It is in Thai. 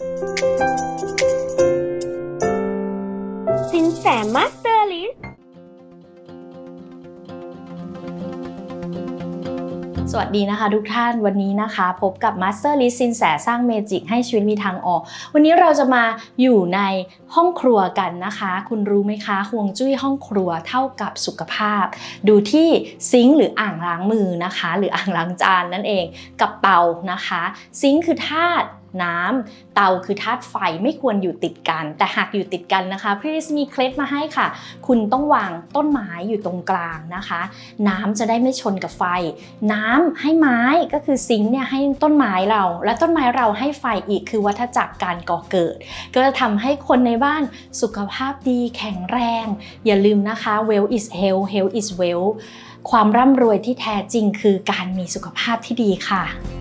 สินแสมาสเตอร์ลิสสวัสดีนะคะทุกท่านวันนี้นะคะ พบกับ Master l i s t สินแสสร้างเมจิกให้ชีวิตมีทางออก วันนี้เราจะมาอยู่ในห้องครัวกันนะคะ คุณรู้ไหมคะห่วงจุ้ยห้องครัวเท่ากับสุขภาพ ดูที่ซิงค์หรืออ่างล้างมือนะคะ หรืออ่างล้างจานนั่นเองกับเตานะคะ ซิงค์คือธาตุน้ำเตาคือธาตุไฟไม่ควรอยู่ติดกัน แต่หากอยู่ติดกันนะคะพี่ริสมีเคล็ดมาให้ค่ะ คุณต้องวางต้นไม้อยู่ตรงกลางนะคะ น้ำจะได้ไม่ชนกับไฟ น้ำให้ไม้ก็คือซิงค์เนี่ยให้ต้นไม้เรา และต้นไม้เราให้ไฟอีกคือวัฏจักรการก่อเกิด ก็จะทำให้คนในบ้านสุขภาพดีแข็งแรง อย่าลืมนะคะ well is health health is well ความร่ำรวยที่แท้จริงคือการมีสุขภาพที่ดีค่ะ